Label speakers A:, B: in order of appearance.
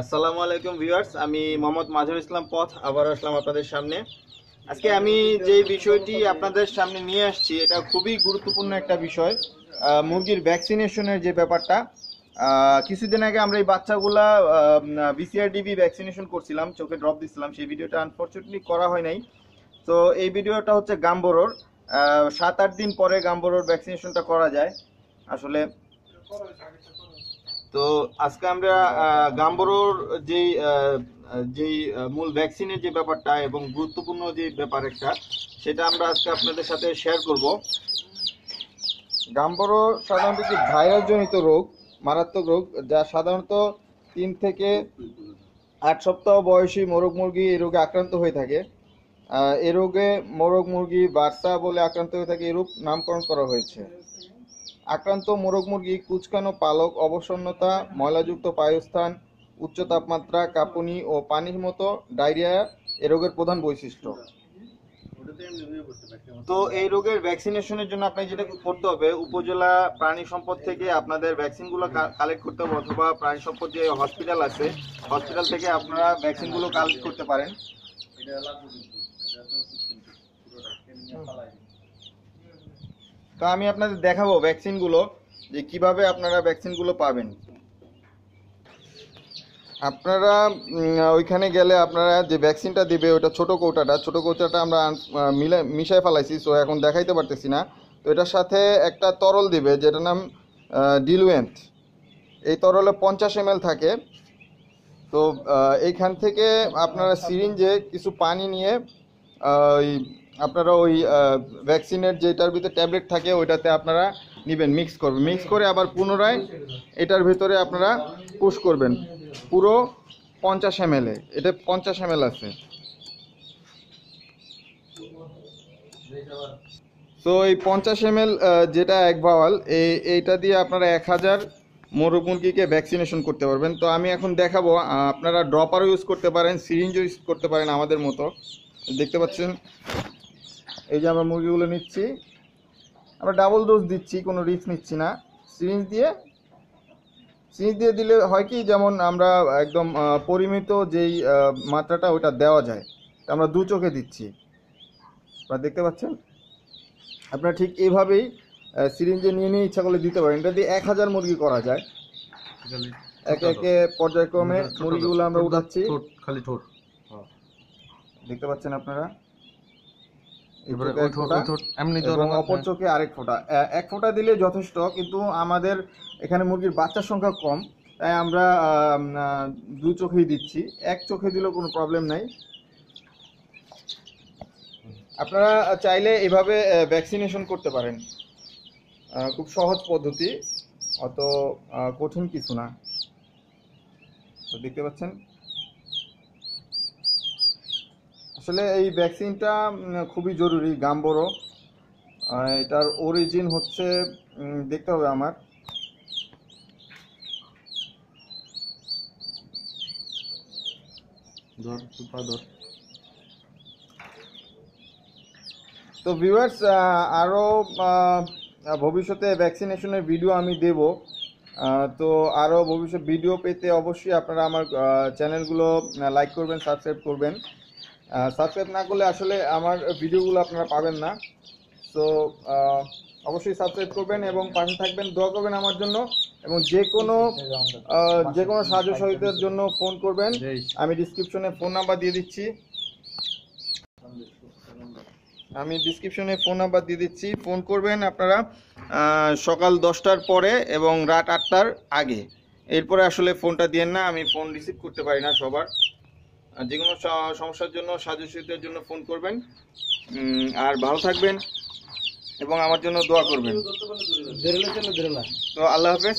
A: আসসালামু আলাইকুম ভিউয়ার্স, আমি মোহাম্মদ মাজহার ইসলাম পথ আবার আসলাম আপনাদের সামনে। আজকে আমি যে বিষয়টি আপনাদের সামনে নিয়ে আসছি, এটা খুবই গুরুত্বপূর্ণ একটা বিষয় মুরগির ভ্যাকসিনেশনের যে ব্যাপারটা। কিছুদিন আগে আমরা এই বাচ্চাগুলা বিসিআরডিবি ভ্যাকসিনেশন করছিলাম, চোখে ড্রপ দিছিলাম, সেই ভিডিওটা আনফর্চুনেটলি করা হয় নাই। তো এই ভিডিওটা হচ্ছে গাম্বরোর সাত আট দিন পরে গাম্বরোর ভ্যাকসিনেশনটা করা যায়। আসলে তো আজকে আমরা গাম্বরোর আহ, যেই মূল ভ্যাকসিনের যে ব্যাপারটা এবং গুরুত্বপূর্ণ যে ব্যাপার একটা সেটা আমরা আজকে আপনাদের সাথে শেয়ার করব। গাম্বরো সাধারণত একটি ভাইরাস জনিত রোগ মারাত্মক রোগ যা সাধারণত তিন থেকে আট সপ্তাহ বয়সী মোরগ মুরগি এই রোগে আক্রান্ত হয়ে থাকে। এ রোগে মোরগ মুরগি বার্সা বলে আক্রান্ত হয়ে থাকে এরূপ নামকরণ করা হয়েছে। আক্রান্ত মোরগ মুরগি, কুচকানো পালক, অবসন্নতা, ময়লাযুক্ত পায়স্থান, উচ্চ তাপমাত্রা, কাঁপুনি ও পানির মতো ডায়রিয়া এ রোগের প্রধান বৈশিষ্ট্য। তো এই রোগের ভ্যাকসিনেশনের জন্য আপনাকে যেটা করতে হবে, উপজেলা প্রাণী সম্পদ থেকে আপনাদের ভ্যাকসিনগুলো কালেক্ট করতে হবে অথবা প্রাণী সম্পদ যে হসপিটাল আছে হসপিটাল থেকে আপনারা ভ্যাকসিনগুলো কালেক্ট করতে পারেন। তো আমি আপনাদের দেখাবো ভ্যাকসিনগুলো যে কীভাবে আপনারা ভ্যাকসিনগুলো পাবেন। আপনারা ওইখানে গেলে আপনারা যে ভ্যাকসিনটা দিবে ওটা ছোট কৌটাটা ছোট কৌটাটা আমরা মিলে মিশাই ফেলাইছি সো এখন দেখাইতে পারতেছি না। তো এটার সাথে একটা তরল দিবে যেটার নাম ডিলুয়েন্ট। এই তরলে পঞ্চাশ এম থাকে। তো এইখান থেকে আপনারা সিরিঞ্জে কিছু পানি নিয়ে ওই আপনারা ওই ভ্যাকসিনের যেটার ভিতরে ট্যাবলেট থাকে, ওইটাতে আপনারা নেবেন মিক্স করবেন। মিক্স করে আবার পুনরায় এটার ভিতরে আপনারা পুশ করবেন। পুরো পঞ্চাশ এম এটা পঞ্চাশ এম আছে। তো এই পঞ্চাশ এম যেটা এক ভাওয়াল এই এইটা দিয়ে আপনারা এক হাজার মোরগ মুরগিকে ভ্যাকসিনেশন করতে পারবেন। তো আমি এখন দেখাবো আপনারা ড্রপারও ইউজ করতে পারেন সিরিঞ্জও ইউজ করতে পারেন আমাদের মতো। দেখতে পাচ্ছেন? এই যে আমরা মুরগিগুলো নিচ্ছি আমরা ডাবল ডোজ দিচ্ছি কোনো রিস্ক নিচ্ছি না। সিরিঞ্জ দিয়ে সিরিঞ্জ দিয়ে দিলে হয় কি যেমন আমরা একদম পরিমিত যেই মাত্রাটা ওটা দেওয়া যায় আমরা দু চোখে দিচ্ছি। আপনারা দেখতে পাচ্ছেন? আপনারা ঠিক এইভাবেই সিরিঞ্জে নিয়ে নিয়ে ইচ্ছা করলে দিতে পারেন। এটা দিয়ে এক হাজার মুরগি করা যায়। একে একে পর্যায়ক্রমে মুরগিগুলো আমরা উঠাচ্ছি।
B: খালি ঠোঁট।
A: দেখতে পাচ্ছেন আপনারা?
B: এবারে ওই
A: এক ফোঁটা
B: এমনি
A: অপর চোখে আরেক ফোঁটা। এক ফোঁটা দিলে যথেষ্ট কিন্তু আমাদের এখানে মুরগির বাচ্চার সংখ্যা কম তাই আমরা দু চোখেই দিচ্ছি। এক চোখে দিলেও কোনো প্রবলেম নাই। আপনারা চাইলে এভাবে ভ্যাকসিনেশন করতে পারেন। খুব সহজ পদ্ধতি অত কঠিন কিছু না। তো দেখতে পাচ্ছেন? আসলে এই ভ্যাকসিনটা খুবই জরুরি গাম্বরো এটার অরিজিন হচ্ছে দেখতে হবে আমার। তো ভিউয়ার্স আরও ভবিষ্যতে ভ্যাকসিনেশনের ভিডিও আমি দেব। তো আরও ভবিষ্যৎ ভিডিও পেতে অবশ্যই আপনারা আমার চ্যানেলগুলো লাইক করবেন সাবস্ক্রাইব করবেন। সাবস্ক্রাইব না করলে আসলে আমার ভিডিওগুলো আপনারা পাবেন না। তো অবশ্যই সাবস্ক্রাইব করবেন এবং পাশে থাকবেন দোয়া করবেন আমার জন্য এবং যে কোনো যে কোনো সাহায্য সহযোগিতার জন্য ফোন করবেন। আমি ডিসক্রিপশনে ফোন নাম্বার দিয়ে দিচ্ছি। আমি ডিসক্রিপশনে ফোন নাম্বার দিয়ে দিচ্ছি। ফোন করবেন আপনারা সকাল দশটার পরে এবং রাত আটটার আগে। এরপরে আসলে ফোনটা দিয়েন না আমি ফোন রিসিভ করতে পারি না সবার। যে কোনো সমস্যার জন্য সাহায্য জন্য ফোন করবেন। আর ভালো থাকবেন এবং আমার জন্য দোয়া করবেন। তো আল্লাহ হাফেজ।